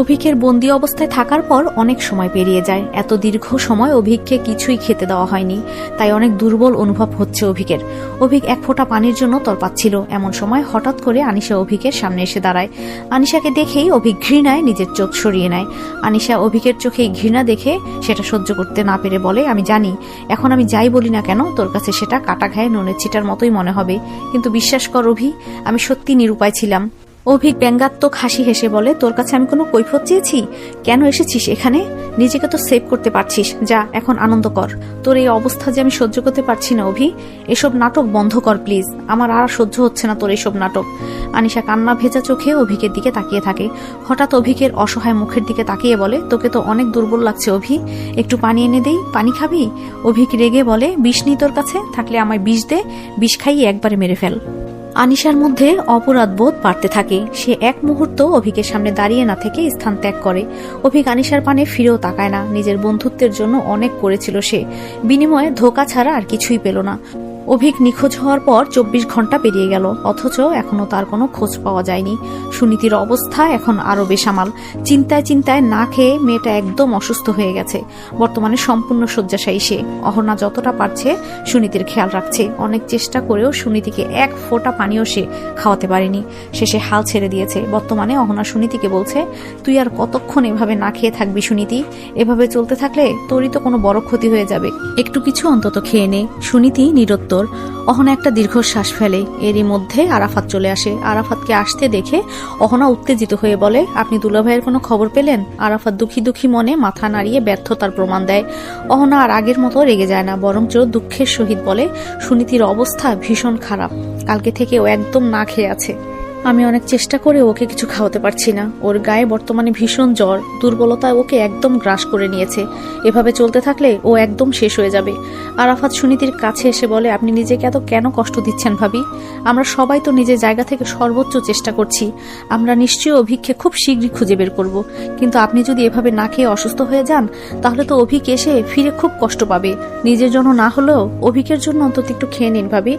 অভিকের বন্দি অবস্থায় থাকার পর অনেক সময় পেরিয়ে যায়। এত দীর্ঘ সময় অভিককে কিছুই খেতে দেওয়া হয়নি, তাই অনেক দুর্বল অনুভব হচ্ছে অভিকের। অভিক এক ফোঁটা পানির জন্য তরপাচ্ছিল এমন সময় হঠাৎ করে আনিশা অভিকের সামনে এসে দাঁড়ায়। আনিশাকে দেখেই অভিক ঘৃণায় নিজের চোখ সরিয়ে নেয়। আনিশা অভিকের চোখে ঘৃণা দেখে সেটা সহ্য করতে না পেরে বলে, আমি জানি, এখন আমি যাই বলি না কেন, তোর কাছে সেটা কাটা ঘায়ে নুনের ছিটার মতোই মনে হবে। কিন্তু বিশ্বাস কর অভি, আমি সত্যি নিরুপায় ছিলাম। অভিক ব্যঙ্গাত্মক হাসি হেসে বলে, তোর কাছে আমি কোনো কৈফত চেয়েছি? কেন এসেছিস এখানে? নিজেকে তো সেভ করতে পারছিস। যা, এখন আনন্দ কর। তোর এই অবস্থা যে আমি সহ্য করতে পারছি না, অভি, এসব নাটক বন্ধ কর, প্লিজ। আমার আর সহ্য হচ্ছে না তোর এসব নাটক। আনিশা কান্না ভেজা চোখে অভিকের দিকে তাকিয়ে থাকে। হঠাৎ অভিকের অসহায় মুখের দিকে তাকিয়ে বলে, তোকে তো অনেক দুর্বল লাগছে, অভি। একটু পানি এনে দেই? পানি খাবি? অভিক রেগে বলে, বিষ নেই তোর কাছে? থাকলে আমায় বিষ দে। বিষ খাইয়ে একবারে মেরে ফেল। আনিশার মধ্যে অপরাধ বোধ বাড়তে থাকে। সে এক মুহূর্ত অভিকের সামনে দাঁড়িয়ে না থেকে স্থান ত্যাগ করে। অভিক আনিশার পানে ফিরেও তাকায় না। নিজের বন্ধুত্বের জন্য অনেক করেছিল সে। বিনিময়ে ধোকা ছাড়া আর কিছুই পেল না। অভিক নিখোঁজ হওয়ার পর চব্বিশ ঘণ্টা পেরিয়ে গেল। অথচ এখনও তার কোনো খোঁজ পাওয়া যায়নি। সুনীতির অবস্থা এখন আরও বেসামাল। চিন্তায় চিন্তায় না খেয়ে মেয়েটা একদম অসুস্থ হয়ে গেছে। বর্তমানে সম্পূর্ণ শয্যাশায়ী সে। অহনা যতটা পারছে সুনীতির খেয়াল রাখছে। অনেক চেষ্টা করেও সুনীতিকে এক ফোঁটা পানিও সে খাওয়াতে পারেনি। শেষে হাল ছেড়ে দিয়েছে। বর্তমানে অহনা সুনীতিকে বলছে, তুই আর কতক্ষণ এভাবে না খেয়ে থাকবি সুনীতি? এভাবে চলতে থাকলে তোরই তো কোনো বড় ক্ষতি হয়ে যাবে। একটু কিছু অন্তত খেয়ে নে। সুনীতি নিরত্তর অহনা একটা দীর্ঘশ্বাস ফেলে। এরই মধ্যে আরাফাত চলে আসে। আরাফাতকে আসতে দেখে অহনা উত্তেজিত হয়ে বলে, আপনি দুলাভাইয়ের কোনো খবর পেলেন? আরাফাত দুঃখী দুঃখী মনে মাথা নাড়িয়ে ব্যর্থতার প্রমাণ দেয়। অহনা আর আগের মতো রেগে যায় না, বরঞ্চ দুঃখের সহিত বলে, সুনীতির অবস্থা ভীষণ খারাপ। কালকে থেকে ও একদম না খেয়ে আছে। আমি অনেক চেষ্টা করে ওকে কিছু খাওয়াতে পারছি না। ওর গায়ে বর্তমানে ভীষণ জ্বর। দুর্বলতা ওকে একদম গ্রাস করে নিয়েছে। এভাবে চলতে থাকলে ও একদম শেষ হয়ে যাবে। আরাফাত সুনীতির কাছে এসে বলে, আপনি নিজেকে এত কেন কষ্ট দিচ্ছেন ভাবি? আমরা সবাই তো নিজের জায়গা থেকে সর্বোচ্চ চেষ্টা করছি। আমরা নিশ্চয়ই অভিককে খুব শীঘ্রই খুঁজে বের করব। কিন্তু আপনি যদি এভাবে না খেয়ে অসুস্থ হয়ে যান, তাহলে তো অভিক এসে ফিরে খুব কষ্ট পাবে। নিজের জন্য না হলেও অভিকের জন্য অন্তত একটু খেয়ে নিন ভাবি।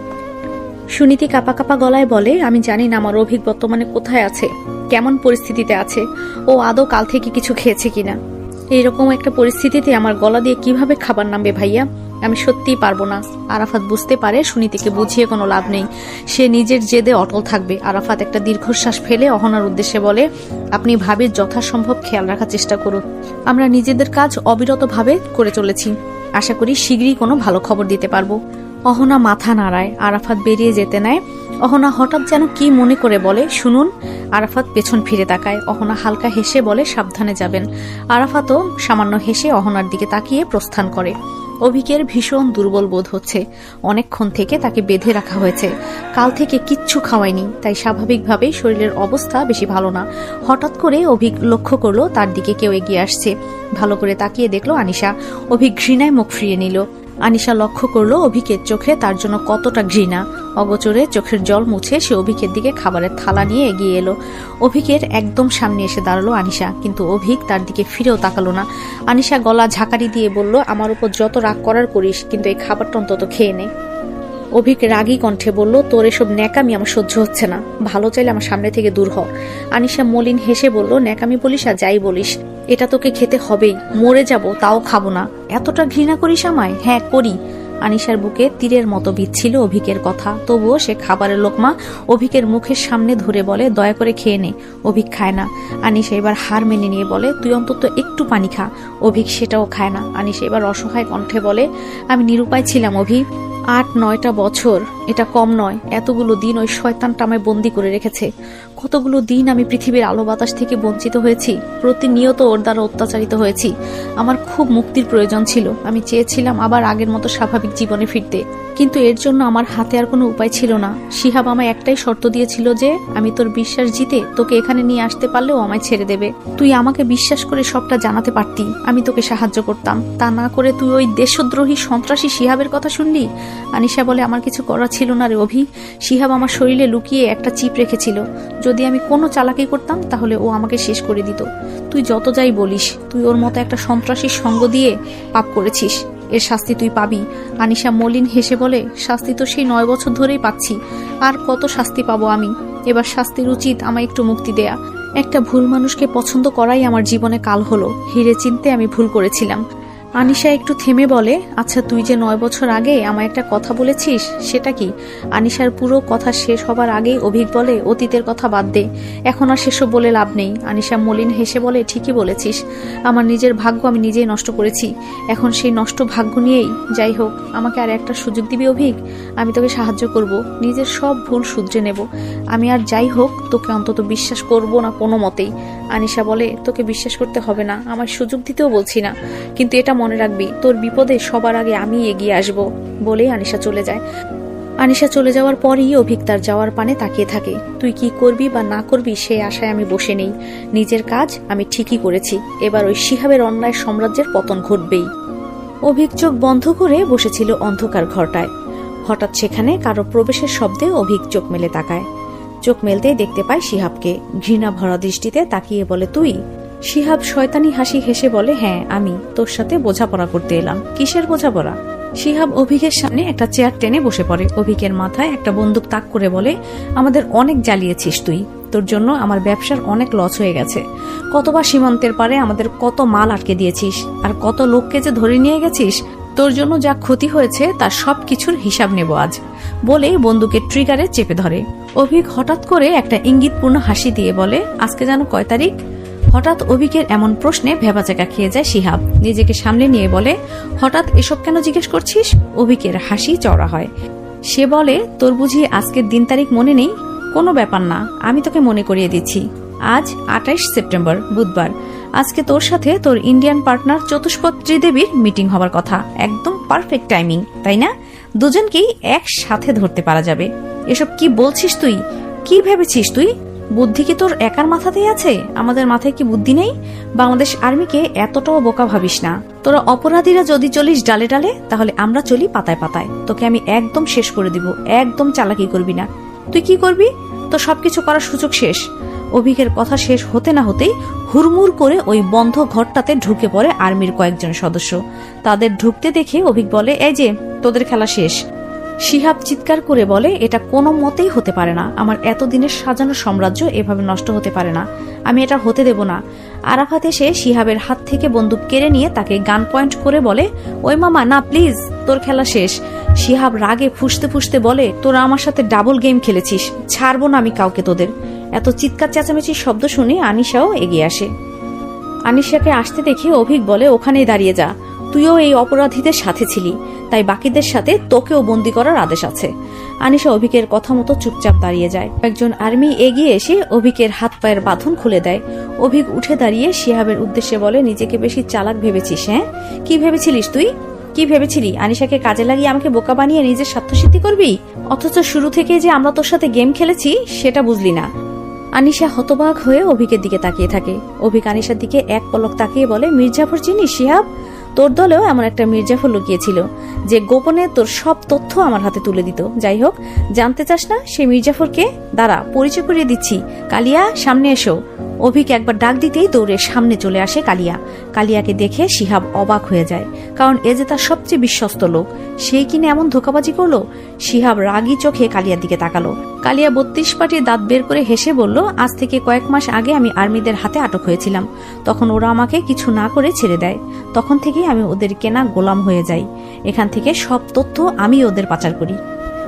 সুনীতি কাপা কাপা গলায় বলে, আমি জানি না আমার অভিক বর্তমানে কোথায় আছে, কেমন পরিস্থিতিতে আছে, ও আদৌ কাল থেকে কিছু খেয়েছে কিনা। এইরকম একটা পরিস্থিতিতে আমার গলা দিয়ে কীভাবে খাবার নামবে ভাইয়া? আমি সত্যিই পারব না। আরাফাত বুঝতে পারে সুনীতিকে বুঝিয়ে কোনো লাভ নেই। সে নিজের জেদে অটল থাকবে। আরাফাত একটা দীর্ঘশ্বাস ফেলে অহনার উদ্দেশ্যে বলে, আপনি ভাবির যথাসম্ভব খেয়াল রাখার চেষ্টা করুন। আমরা নিজেদের কাজ অবিরতভাবে করে চলেছি। আশা করি শীঘ্রই কোনো ভালো খবর দিতে পারব। অহনা মাথা নাড়ায়, আরাফাত বেরিয়ে যেতে নেয়। অহনা হঠাৎ যেন কি মনে করে বলে, শুনুন। আরাফাত পেছন ফিরে তাকায়। অহনা হালকা হেসে বলে, সাবধানে যাবেন। আরাফাতও সামান্য হেসে অহনার দিকে তাকিয়ে প্রস্থান করে। অভিকের ভীষণ দুর্বল বোধ হচ্ছে। অনেকক্ষণ থেকে তাকে বেঁধে রাখা হয়েছে। কাল থেকে কিচ্ছু খাওয়ায়নি, তাই স্বাভাবিকভাবেই শরীরের অবস্থা বেশি ভালো না। হঠাৎ করে অভিক লক্ষ্য করল, তার দিকে কেউ এগিয়ে আসছে। ভালো করে তাকিয়ে দেখল আনিশা। অভিক ঘৃণায় মুখ ফিরিয়ে নিল। আনিশা লক্ষ্য করল অভিকের চোখে তার জন্য কতটা ঘৃণা। অগচরে চোখের জল মুছে সে অভিকের দিকে খাবারের থালা নিয়ে এগিয়ে এলো। অভিকের একদম সামনে এসে দাঁড়াল আনিশা, কিন্তু অভিক তার দিকে ফিরেও তাকালো না। আনিশা গলা ঝাঁকারি দিয়ে বলল, আমার উপর যত রাগ করার করিস, কিন্তু এই খাবারটা অন্তত খেয়ে নে। অভিক রাগী কণ্ঠে বলল, তোর এসব ন্যাকামি আমার সহ্য হচ্ছে না। ভালো চাইলে আমার সামনে থেকে দূর হ। আনিশা মলিন হেসে বলল, ন্যাকামি বলিস আর যাই বলিস, এটা তোকে খেতে হবেই। মরে যাব, তাও খাব না। এতটা ঘৃণা করিস আমায়? হ্যাঁ করি। আনিশার বুকে তীরের মতো বিচ্ছিল অভিকের কথা। তবুও সে খাবারের লোকমা অভিকের মুখের সামনে ধরে বলে, দয়া করে খেয়ে নে, অভিক খায় না। আনিশা এবার হার মেনে নিয়ে বলে, তুই অন্তত একটু পানি খা, অভিক সেটাও খায় না। আনিশা এবার অসহায় কণ্ঠে বলে, আমি নিরুপায় ছিলাম অভি আট, নয়টা বছর। এটা কম নয়। এতগুলো দিন ওই শয়তানটা আমায় বন্দি করে রেখেছে। কতগুলো দিন আমি পৃথিবীর আলো বাতাস থেকে বঞ্চিত হয়েছি, প্রতিনিয়ত ওর দ্বারা অত্যাচারিত হয়েছি। আমার খুব মুক্তির প্রয়োজন ছিল। আমি চেয়েছিলাম আবার আগের মতো স্বাভাবিক জীবনে ফিরতে। কিন্তু এর জন্য আমার হাতে আর কোনো উপায় ছিল না। শিহাব আমায় একটাই শর্ত দিয়েছিল যে, আমি তোর বিশ্বাস জিতে তোকে এখানে নিয়ে আসতে পারলেও আমায় ছেড়ে দেবে। তুই আমাকে বিশ্বাস করে সবটা জানাতে পারতি, আমি তোকে সাহায্য করতাম। তা না করে তুই ওই দেশদ্রোহী সন্ত্রাসী শিহাবের কথা শুনলি? আনিশা বলে, আমার কিছু করা ছিল না রে অভি। শিহাব আমার শরীরে লুকিয়ে একটা চিপ রেখেছিল। যদি আমি কোনো চালাকি করতাম, তাহলে ও আমাকে শেষ করে দিত। তুই যত যাই বলিস, তুই ওর মতো একটা সন্ত্রাসীর সঙ্গ দিয়ে পাপ করেছিস। এর শাস্তি তুই পাবি। আনিশা মলিন হেসে বলে, শাস্তি তো সেই নয় বছর ধরেই পাচ্ছি। আর কত শাস্তি পাবো আমি? এবার শাস্তির উচিত আমায় একটু মুক্তি দেয়া। একটা ভুল মানুষকে পছন্দ করাই আমার জীবনে কাল হলো। হিরে চিনতে আমি ভুল করেছিলাম। আনিশা একটু থেমে বলে আচ্ছা তুই যে নয় বছর আগে আমায় একটা কথা বলেছিস, সেটা কি? আনিশার পুরো কথা শেষ হবার আগেই অভিক বলে, অতীতের কথা বাদ দে, এখন আর সেসব বলে লাভ নেই। আনিশা মলিন হেসে বলে, ঠিকই বলেছিস, আমার নিজের ভাগ্য আমি নিজেই নষ্ট করেছি। এখন সেই নষ্ট ভাগ্য নিয়েই, যাই হোক, আমাকে আর একটা সুযোগ দিবি অভিক? আমি তোকে সাহায্য করব, নিজের সব ভুল শুধরে নেব। আমি আর যাই হোক, তোকে অন্তত বিশ্বাস করব না কোনো মতেই। আনিশা বলে, তোকে বিশ্বাস করতে হবে না আমার সুযোগ দিতেও বলছি না। কিন্তু এটা মনে রাখবি, তোর বিপদে সবার আগে আমি এগিয়ে আসব, বলেই আনিশা চলে যায়। আনিশা চলে যাওয়ার পরই অভিক তার যাওয়ার পানে তাকিয়ে থাকে। তুই কি করবি বা না করবি সেই আশায় আমি বসে নেই। নিজের কাজ আমি ঠিকই করেছি। এবার ওই শিহাবের অন্যায় সাম্রাজ্যের পতন ঘটবেই। অভিক চোখ বন্ধ করে বসেছিল অন্ধকার ঘরটায়। হঠাৎ সেখানে কারও প্রবেশের শব্দে অভিক চোখ মেলে তাকায়। চোখ মেলতেই দেখতে পায় শিহাবকে। ঘৃণা ভরা দৃষ্টিতে তাকিয়ে বলে, তুই? শিহাব শয়তানি হাসি হেসে বলে হ্যাঁ আমি তোর সাথে বোঝাপড়া করতে এলাম। কিসের বোঝাপড়া? শিহাব অভিকের সামনে একটা চেয়ার টেনে বসে পড়ে। অভিকের মাথায় একটা বন্দুক তাক করে বলে, আমাদের অনেক জ্বালিয়েছিস তুই। তোর জন্য আমার ব্যবসার অনেক লস হয়ে গেছে। কতবার সীমান্তের পারে আমাদের কত মাল আটকে দিয়েছিস? আর কত লোককে যে ধরে নিয়ে গেছিস? তোর জন্য যা ক্ষতি হয়েছে, তার সব কিছুর হিসাব নেব আজ। বলে বন্দুকের ট্রিগারে চেপে ধরে। অভিক হঠাৎ করে একটা ইঙ্গিতপূর্ণ হাসি দিয়ে বলে, আজকে যেন কয় তারিখ? হঠাৎ অভিকের এমন প্রশ্নে ভেবাচাকা খেয়ে যায় শিহাব। নিজেকে সামনে নিয়ে বলে, হঠাৎ এসব কেন জিজ্ঞেস করছিস? অভিকের হাসি চড়া হয়। সে বলে, তোর বুঝি আজকের দিন তারিখ মনে নেই? কোনো ব্যাপার না, আমি তোকে মনে করিয়ে দিচ্ছি। আজ আঠাইশ সেপ্টেম্বর, বুধবার। আজকে তোর সাথে তোর ইন্ডিয়ান পার্টনার চতুষ্পদ ত্রিদেবীর মিটিং হবার কথা। একদম পারফেক্ট টাইমিং, তাই না? দুজনকেই একসাথে ধরতে পারা যাবে। এসব কি বলছিস তুই? কি ভেবেছিস তুই? বুদ্ধি কি তোর একার মাথাতেই আছে? আমাদের মাথায় কি বুদ্ধি নেই? বাংলাদেশ আর্মিকে এতটাও বোকা ভাবিস না। তোরা অপরাধীরা যদি চলিস ডালে ডালে, তাহলে আমরা চলি পাতায় পাতায়। তোকে আমি একদম শেষ করে দিব, একদম চালাকি করবি না। তুই কি করবি? তো সবকিছু করার সুযোগ শেষ। অভিকের কথা শেষ হতে না হতেই হুড়মুড় করে ওই বন্ধ ঘরটাতে ঢুকে পড়ে আর্মির কয়েকজন সদস্য। তাদের ঢুকতে দেখে অভিক বলে, এই যে, তোদের খেলা শেষ। শিহাব চিৎকার করে বলে, এটা কোনো মতেই হতে পারে না। আমার এতদিনের সাজানো সাম্রাজ্য এভাবে নষ্ট হতে পারে না। আমি এটা হতে দেব না। আরাফাত এসে শিহাবের হাত থেকে বন্দুক কেড়ে নিয়ে তাকে গান পয়েন্ট করে বলে, ওই মামা, না, প্লিজ, তোর খেলা শেষ। শিহাব রাগে ফুসতে ফুসতে বলে, তোরা আমার সাথে ডাবল গেম খেলেছিস, ছাড়বো না আমি কাউকে তোদের। এত চিৎকার, চেঁচামেচির শব্দ শুনে আনিশাও এগিয়ে আসে। আনিশাকে আসতে দেখে অভিক বলে, ওখানেই দাঁড়িয়ে যা। তুইও এই অপরাধীদের সাথে ছিলি, তাই বাকিদের সাথে তোকেও বন্দি করার আদেশ আছে। আনিশা অভিকের কথা মতো চুপচাপ দাঁড়িয়ে যায়। একজন আর্মি এগিয়ে এসে অভিকের হাত পায়ের বাঁধন খুলে দেয়। অভিক উঠে দাঁড়িয়ে শিহাবের উদ্দেশ্যে বলে, নিজেকে বেশি চালাক ভেবেছিস হ্যাঁ? কি ভেবেছিলিস তুই? কি ভেবেছিলি? আনিশাকে কাজে লাগিয়ে আমাকে বোকা বানিয়ে নিজের স্বার্থসিদ্ধি করবি? অথচ শুরু থেকে যে আমরা তোর সাথে গেম খেলেছি, সেটা বুঝলি না। আনিশা হতবাক হয়ে অভিকের দিকে তাকিয়ে থাকে। অভিক আনিশার দিকে এক পলক তাকিয়ে বলে, মির্জাফর চিনি শিহাব? তোর দলেও এমন একটা মির্জাফর লুকিয়েছিল যে গোপনে তোর সব তথ্য আমার হাতে তুলে দিত। যাই হোক, জানতে চাস না সে মির্জাফরকে? দাঁড়া, পরিচয় করিয়ে দিচ্ছি। কালিয়া, সামনে এসো। অভিক একবার ডাক দিতেই দৌড়ে সামনে চলে আসে কালিয়া। কালিয়াকে দেখে শিহাব অবাক হয়ে যায়, কারণ এ যে তার সবচেয়ে বিশ্বস্ত লোক সেই কিনে এমন ধোকাবাজি করল? শিহাব রাগী চোখে কালিয়ার দিকে তাকালো। কালিয়া বত্রিশ পাটি দাঁত বের করে হেসে বলল, আজ থেকে কয়েক মাস আগে আমি আর্মিদের হাতে আটক হয়েছিলাম। তখন ওরা আমাকে কিছু না করে ছেড়ে দেয়। তখন থেকেই আমি ওদের কেনা গোলাম হয়ে যাই। এখান থেকে সব তথ্য আমি ওদের পাচার করি।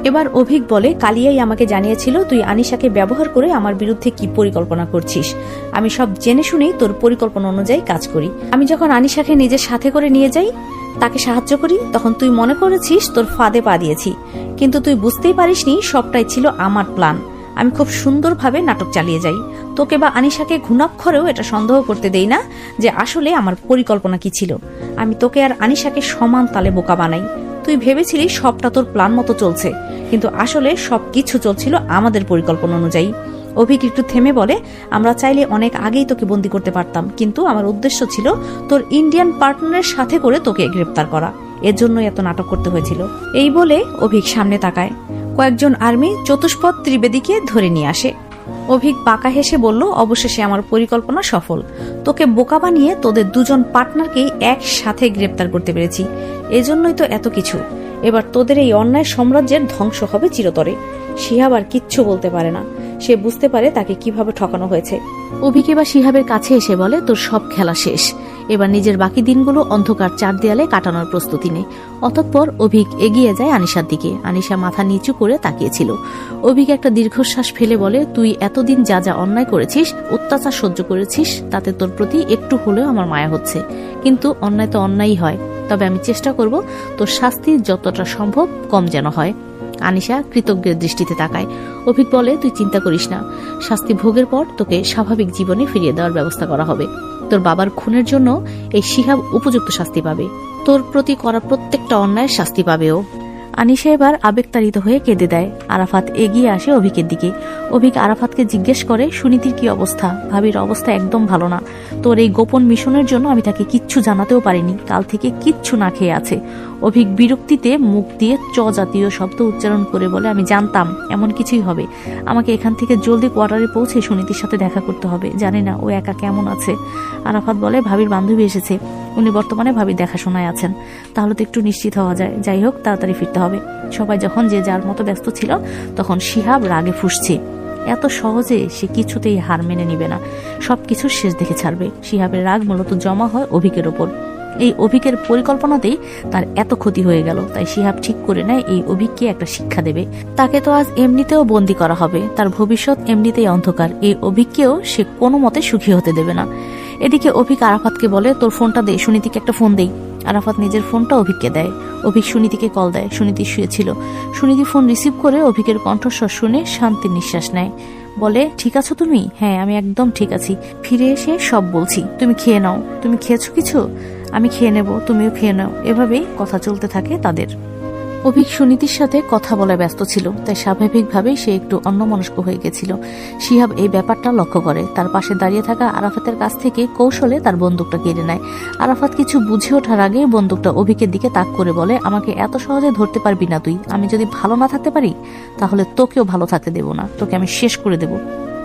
এবার অভিক বলে, কালিয়াই আমাকে জানিয়েছিল তুই আনিশাকে ব্যবহার করে আমার বিরুদ্ধে কি পরিকল্পনা করছিস। আমি সব জেনে শুনেই তোর পরিকল্পনা অনুযায়ী কাজ করি। আমি যখন আনিশাকে নিজের সাথে করে নিয়ে যাই, তাকে সাহায্য করি, তখন তুই মনে করেছিস তোর ফাঁদে পা দিয়েছি। কিন্তু তুই বুঝতেই পারিসনি, সবটাই ছিল আমার প্ল্যান। আমি খুব সুন্দরভাবে নাটক চালিয়ে যাই। তোকে বা আনিশাকে ঘুণাক্ষরেও এটা সন্দেহ করতে দেই না যে আসলে আমার পরিকল্পনা কি ছিল। আমি তোকে আর আনিশাকে সমান তালে বোকা বানাই। তুই ভেবেছিলি সবটা তোর প্ল্যান মতো চলছে, কিন্তু আসলে সব কিছু চলছিল আমাদের পরিকল্পনা অনুযায়ী। অভিক একটু থেমে বলে, আমরা চাইলে অনেক আগেই তোকে বন্দি করতে পারতাম, কিন্তু আমার উদ্দেশ্য ছিল তোর ইন্ডিয়ান পার্টনারের সাথে করে তোকে গ্রেপ্তার করা। এর জন্যই এত নাটক করতে হয়েছিল। এই বলে অভিক সামনে তাকায়। কয়েকজন আর্মি চতুষ্পদ ত্রিবেদীকে ধরে নিয়ে আসে। অভিক বাঁকা হেসে বলল, অবশেষে আমার পরিকল্পনা সফল। তোকে বোকা বানিয়ে তোদের দুজন পার্টনারকেই একসাথে গ্রেপ্তার করতে পেরেছি। এজন্যই তো এত কিছু। এবার তোদের এই অন্যায় সাম্রাজ্যের ধ্বংস হবে চিরতরে। শিহাব আর কিচ্ছু বলতে পারে না। সে বুঝতে পারে তাকে কীভাবে ঠকানো হয়েছে। অভিকে বা শিহাবের কাছে এসে বলে, তোর সব খেলা শেষ। এবার নিজের বাকি দিনগুলো অন্ধকার চার দেয়ালে কাটানোর প্রস্তুতি নে। অতঃপর অভিক এগিয়ে যায় আনিশার দিকে। আনিশা মাথা নিচু করে তাকিয়েছিল। অভিক একটা দীর্ঘশ্বাস ফেলে বলে, তুই এতদিন যা যা অন্যায় করেছিস, অত্যাচার সহ্য করেছিস, তাতে তোর প্রতি একটু হলেও আমার মায়া হচ্ছে। কিন্তু অন্যায় তো অন্যায়ই হয়। তবে আমি চেষ্টা করব তোর শাস্তি যতটা সম্ভব কম যেন হয়। আনিশা কৃতজ্ঞের দৃষ্টিতে তাকায়। অভিক বলে, তুই চিন্তা করিস না। শাস্তি ভোগের পর তোকে স্বাভাবিক জীবনে ফিরিয়ে দেওয়ার ব্যবস্থা করা হবে। তোর বাবার খুনের জন্য এই শিহাব উপযুক্ত শাস্তি পাবে। তোর প্রতি করা প্রত্যেকটা অন্যায় শাস্তি পাবেও আনিশা এবার আবেগতাড়িত হয়ে কেঁদে দেয়। আরাফাত এগিয়ে আসে অভিকের দিকে। অভিক আরাফাতকে জিজ্ঞেস করে, সুনীতির কি অবস্থা? ভাবির অবস্থা একদম ভালো না। তোর এই গোপন মিশনের জন্য আমি তাকে কিচ্ছু জানাতেও পারিনি। কাল থেকে কিচ্ছু না খেয়ে আছে। অভিক বিরক্তিতে মুখ দিয়ে চ জাতীয় শব্দ উচ্চারণ করে বলে, আমি জানতাম, এমন কিছুই হবে। আমাকে এখান থেকে জলদি কোয়ার্টারে পৌঁছে সুনীতির সাথে দেখা করতে হবে। জানি না ও একা কেমন আছে। আরাফাত বলে, ভাবির বান্ধবী এসেছে। উনি বর্তমানে ভাবির দেখাশোনায় আছেন। তাহলে তো একটু নিশ্চিত হওয়া যায়। যাই হোক, তাড়াতাড়ি ফিরতে হবে। সবাই যখন যে যার মতো ব্যস্ত ছিল, তখন শিহাব রাগে ফুসছে। এত সহজে সে কিছুতেই হার মেনে নিবে না। সবকিছু শেষ দেখে ছাড়বে। শিহাবের রাগ মূলত জমা হয় অভিকের ওপর। এই অভিকের পরিকল্পনাতেই তার এত ক্ষতি হয়ে গেল। তাই শিহাব ঠিক করে নেয় এই অভিককে একটা শিক্ষা দেবে। তাকে তো আজ এমনিতেও বন্দি করা হবে। তার ভবিষ্যৎ এমনিতেই অন্ধকার। এই অভিককেও সে কোনো মতে সুখী হতে দেবে না। এদিকে অভিক আরাফাতকে বলে, তোর ফোনটা দে, সুনীতিকে একটা ফোন দেই। আরাফাত নিজের ফোনটা অভিককে দেয়। অভিক সুনীতিকে কল দেয়। সুনীতি শুয়েছিল। সুনীতি ফোন রিসিভ করে অভিকের কণ্ঠস্বর শুনে শান্তির নিঃশ্বাস নেয়। বলে, ঠিক আছো তুমি? হ্যাঁ আমি একদম ঠিক আছি। ফিরে এসে সব বলছি। তুমি খেয়ে নাও। তুমি খেয়েছো কিছু? আমি খেয়ে নেব। তুমিও খেয়ে নাও। এভাবেই কথা চলতে থাকে তাদের। অভিক সুনীতির সাথে কথা বলা ব্যস্ত ছিল, তাই স্বাভাবিকভাবেই সে একটু অন্যমনস্ক হয়ে গেছিল। শিহাব এই ব্যাপারটা লক্ষ্য করে। তার পাশে দাঁড়িয়ে থাকা আরাফাতের কাছ থেকে কৌশলে তার বন্দুকটা কেড়ে নেয়। আরাফাত কিছু বুঝে ওঠার আগে বন্দুকটা অভিকের দিকে তাক করে বলে, আমাকে এত সহজে ধরতে পারবি না তুই। আমি যদি ভালো না থাকতে পারি, তাহলে তোকেও ভালো থাকতে দেব না। তোকে আমি শেষ করে দেব।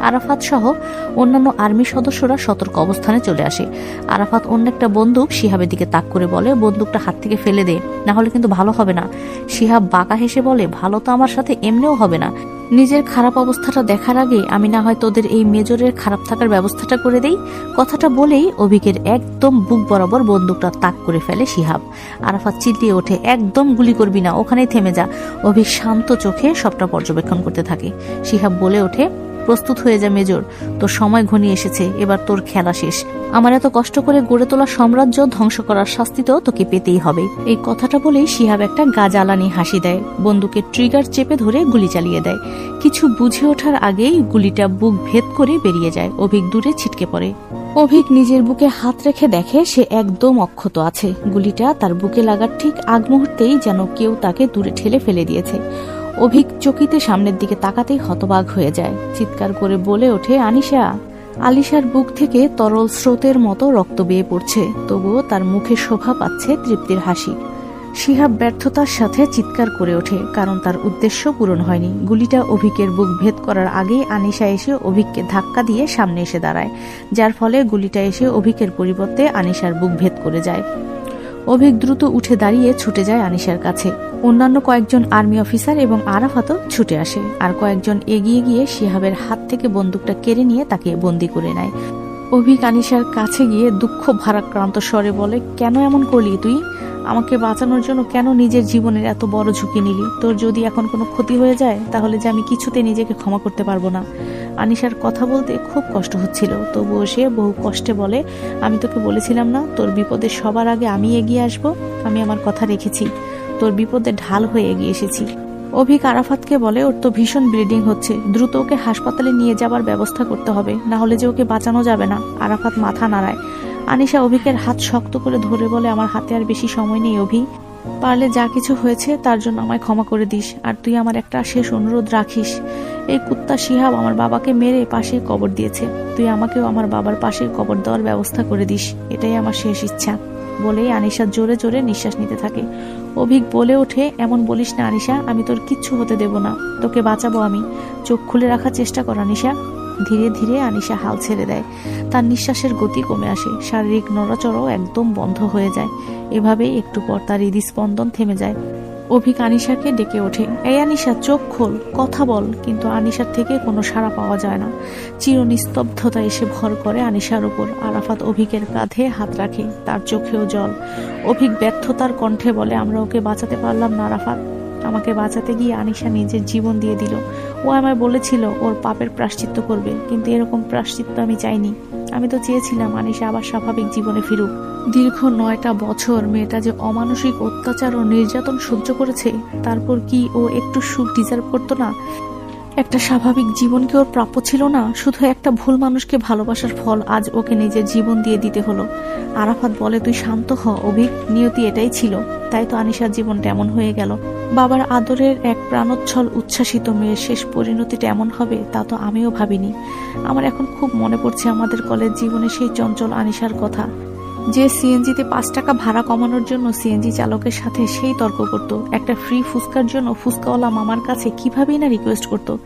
আরাফাত সহ অন্যান্য আর্মি সদস্যরা সতর্ক অবস্থানে চলে আসে। আরাফাত অন্য একটা বন্দুক শিহাবের দিকে তাক করে বলে, বন্দুকটা হাত থেকে ফেলে দে না হলে কিন্তু ভালো হবে না। শিহাব বাঁকা হেসে বলে, ভালো তো আমার সাথে এমনিও হবে না। নিজের খারাপ অবস্থাটা দেখার আগে আমি না হয় তোদের এই মেজরের খারাপ থাকার ব্যবস্থাটা করে দেই? কথাটা বলেই অভিকের একদম বুক বরাবর বন্দুকটা তাক করে ফেলে শিহাব। আরাফাত চিল্লিয়ে ওঠে, একদম গুলি করবি না, ওখানেই থেমে যা। অভিক শান্ত চোখে সবটা পর্যবেক্ষণ করতে থাকে। শিহাব বলে ওঠে প্রস্তুত হয়ে যা মেজর, তোর সময় ঘনিয়ে এসেছে, এবার তোর খেলা শেষ। আমার এত কষ্ট করে গড়ে তোলা সাম্রাজ্য ধ্বংস করার শাস্তি তো তোকে পেতেই হবে। এই কথাটা বলেই শিহাব একটা গাজালানি হাসি দেয়। বন্দুকের ট্রিগার চেপে ধরে গুলি চালিয়ে দেয়। কিছু বুঝে ওঠার আগেই গুলিটা বুক ভেদ করে বেরিয়ে যায়। অভিক দূরে ছিটকে পড়ে। অভিক নিজের বুকে হাত রেখে দেখে সে একদম অক্ষত আছে। গুলিটা তার বুকে লাগার ঠিক আগ মুহূর্তেই যেন কেউ তাকে দূরে ঠেলে ফেলে দিয়েছে। অভিক চকিতে সামনের দিকে তাকাতেই হতবাগ হয়ে যায়। চিৎকার করে বলে ওঠে, আনিশা! আলিশার বুক থেকে তরল স্রোতের মতো রক্ত বেয়ে পড়ছে, তবুও তার মুখে শোভা পাচ্ছে তৃপ্তির হাসি। শিহাব ব্যর্থতার সাথে চিৎকার করে ওঠে, কারণ তার উদ্দেশ্য পূরণ হয়নি। গুলিটা অভিকের বুক ভেদ করার আগেই আনিশা এসে অভিককে ধাক্কা দিয়ে সামনে এসে দাঁড়ায়, যার ফলে গুলিটা এসে অভিকের পরিবর্তে আনিশার বুক ভেদ করে যায়। অভিক দ্রুত উঠে দাঁড়িয়ে ছুটে যায় আনিশার কাছে। অন্যান্য কয়েকজন আর্মি অফিসার এবং আরাফাতও ছুটে আসে, আর কয়েকজন এগিয়ে গিয়ে শিহাবের হাত থেকে বন্দুকটা কেড়ে নিয়ে তাকে বন্দি করে নেয়। অভিক আনিশার কাছে গিয়ে দুঃখ ভারাক্রান্ত স্বরে বলে, কেন এমন করলি তুই? আমাকে বাঁচানোর জন্য কেন নিজের জীবনের এত বড় ঝুঁকি নিলি? তোর যদি এখন কোনো ক্ষতি হয়ে যায়, তাহলে যে আমি কিছুতে নিজেকে ক্ষমা করতে পারব না। আনিশার কথা বলতে খুব কষ্ট হচ্ছিল, তবুও সে বহু কষ্টে বলে, আমি তোকে বলেছিলাম না, তোর বিপদে সবার আগে আমি এগিয়ে আসব, আমি আমার কথা রেখেছি, তোর বিপদে ঢাল হয়ে এগিয়ে এসেছি। অভিক আরাফাতকে বলে, ওর তো ভীষণ ব্লিডিং হচ্ছে, দ্রুত ওকে হাসপাতালে নিয়ে যাবার ব্যবস্থা করতে হবে, না হলে যে ওকে বাঁচানো যাবে না। আরাফাত মাথা নাড়ায় আনিশা অভিকের হাত শক্ত করে ধরে বলে, আমার হাতে আর বেশি সময় নেই অভি। পারলে যা কিছু হয়েছে তার জন্য আমায় ক্ষমা করে দিস, আর তুই আমার একটা শেষ অনুরোধ রাখিস। এই কুত্তা শিহাব আমার বাবাকে মেরে পাশে কবর দিয়েছে। তুই আমাকেও আমার বাবার পাশে কবর দেওয়ার ব্যবস্থা করে দিস। এটাই আমার শেষ ইচ্ছা। বলেই আনিশা জোরে জোরে নিঃশ্বাস নিতে থাকে। অভিক বলে ওঠে, এমন বলিস না আনিশা, আমি তোর কিচ্ছু হতে দেব না। তোকে বাঁচাবো আমি। চোখ খুলে রাখার চেষ্টা কর আনিশা। ধীরে ধীরে আনিশা হাল ছেড়ে দেয়। তার নিঃশ্বাসের গতি কমে আসে। শারীরিক নড়াচড়াও একদম বন্ধ হয়ে যায়। এভাবেই একটু পর তার হৃদস্পন্দন থেমে যায়। অভিক আনিশাকে ডেকে ওঠে। এই আনিশা, চোখ খোল, কথা বল। কিন্তু আনিশার থেকে কোনো সাড়া পাওয়া যায় না। চির নিস্তব্ধতা এসে ভর করে আনিশার উপর। আরাফাত অভিকের কাঁধে হাত রাখে, তার চোখেও জল। অভিক ব্যর্থতার কণ্ঠে বলে, আমরা ওকে বাঁচাতে পারলাম না, আরাফাত। আমাকে বাঁচাতে গিয়ে আনিশা নিজের জীবন দিয়ে দিল। ও আমায় বলেছিল, ওর পাপের প্রাশ্চিত্য করবে, কিন্তু এরকম প্রাশ্চিত্য আমি চাইনি। আমি তো চেয়েছিলাম আনিশা আবার স্বাভাবিক জীবনে ফিরুক। দীর্ঘ নয়টা বছর মেয়েটা যে অমানসিক অত্যাচার ও নির্যাতন সহ্য করেছে, তারপর কি ও একটু সুখ ডিজার্ভ করতো না? একটা স্বাভাবিক জীবন কি ওর প্রাপ্য ছিল না? শুধু একটা ভুল মানুষকে ভালোবাসার ফল আজ ওকে নিজের জীবন দিয়ে দিতে হলো। আরাফাত বলে, তুই শান্ত হ, অভিক। নিয়তি এটাই ছিল। তাই তো আনিশার জীবনটা এমন হয়ে গেল। বাবার আদরের এক প্রাণোচ্ছল উচ্ছ্বাসিত মেয়ের শেষ পরিণতিটা এমন হবে, তা তো আমিও ভাবিনি। আমার এখন খুব মনে পড়ছে আমাদের কলেজ জীবনে সেই চঞ্চল আনিশার কথা। যে সিএনজিতে পাঁচ টাকা ভাড়া কমানোর জন্য সিএনজি চালকের সাথে সেই তর্ক করত। একটা ফ্রি ফুচকার জন্য ফুচকাওয়ালা মামার কাছে কিভাবেই না রিকোয়েস্ট করত।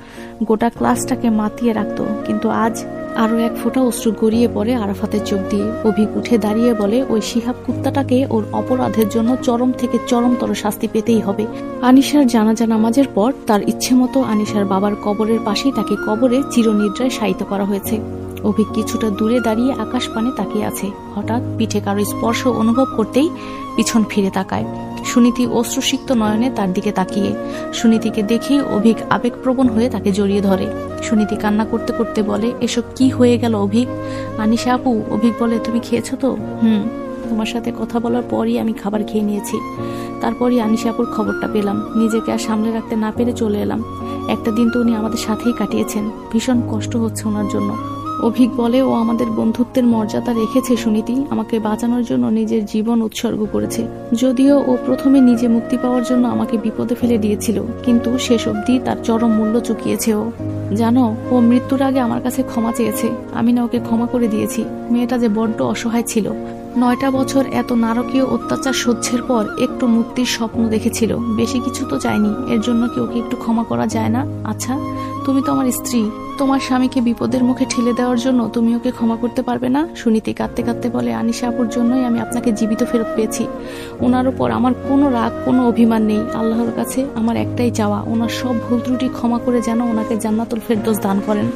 গোটা ক্লাসটাকে মাতিয়ে রাখতো। কিন্তু আজ আরও এক ফোঁটা অশ্রু গড়িয়ে পড়ে আরাফাতের চোখ দিয়ে। অভিক উঠে দাঁড়িয়ে বলে, ওই শিহাব কুত্তাটাকে ওর অপরাধের জন্য চরম থেকে চরমতর শাস্তি পেতেই হবে। আনিশার জানাজা নামাজের পর তার ইচ্ছে মতো আনিশার বাবার কবরের পাশেই তাকে কবরে চিরনিদ্রায় শায়িত করা হয়েছে। অভিক কিছুটা দূরে দাঁড়িয়ে আকাশ পানে তাকিয়ে আছে। হঠাৎ পিঠে কারও স্পর্শ অনুভব করতেই পিছন ফিরে তাকায়। সুনীতি অশ্রুসিক্ত নয়নে তার দিকে তাকিয়ে। সুনীতিকে দেখেই অভিক আবেগপ্রবণ হয়ে তাকে জড়িয়ে ধরে। সুনীতি কান্না করতে করতে বলে, এসব কি হয়ে গেল অভিক? আনিশা আপু, অভিক বলে, তুমি খেয়েছো তো? হুম, তোমার সাথে কথা বলার পরই আমি খাবার খেয়ে নিয়েছি। তারপরই আনিশা আপুর খবরটা পেলাম। নিজেকে আর সামলে রাখতে না পেরে চলে এলাম। একটা দিন তো উনি আমাদের সাথেই কাটিয়েছেন। ভীষণ কষ্ট হচ্ছে ওনার জন্য। অভিক বলে, ও আমাদের বন্ধুত্বের মর্যাদা রেখেছে সুনীতি। আমাকে বাঁচানোর জন্য নিজের জীবন উৎসর্গ করেছে। যদিও ও প্রথমে নিজে মুক্তি পাওয়ার জন্য আমাকে বিপদে ফেলে দিয়েছিল, কিন্তু শেষ অবধি তার চরম মূল্য চুকিয়েছে ও। জানো, ও মৃত্যুর আগে আমার কাছে ক্ষমা চেয়েছে। আমি না ওকে ক্ষমা করে দিয়েছি। মেয়েটা যে বড্ড অসহায় ছিল। নয়টা বছর এত নারকীয় অত্যাচার সহ্যের পর একটু মুক্তির স্বপ্ন দেখেছিল। বেশি কিছু তো চাইনি এর জন্য কি ওকে একটু ক্ষমা করা যায় না? আচ্ছা তুমি তো আমার স্ত্রী। তোমার স্বামীকে বিপদের মুখে ঠেলে দেওয়ার জন্য তুমি ওকে ক্ষমা করতে পারবে না? সুনীতি কাঁদতে কাঁদতে বলে, আনিশা আপুর জন্যই আমি আপনাকে জীবিত ফেরত পেয়েছি। ওনার উপর আমার কোনো রাগ, কোনো অভিমান নেই। আল্লাহর কাছে আমার একটাই চাওয়া, ওনার সব ভুল ত্রুটি ক্ষমা করে যেন ওনাকে জান্নাতুল ফেরদোস দান করেন।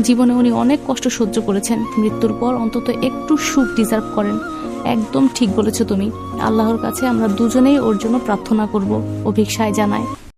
জীবনে উনি অনেক কষ্ট সহ্য করেছেন। মৃত্যুর পর অন্তত একটু সুখ ডিজার্ভ করেন। একদম ঠিক বলেছ তুমি। আল্লাহর কাছে আমরা দুজনেই ওর জন্য প্রার্থনা করব অভিক্ষায় জানায়।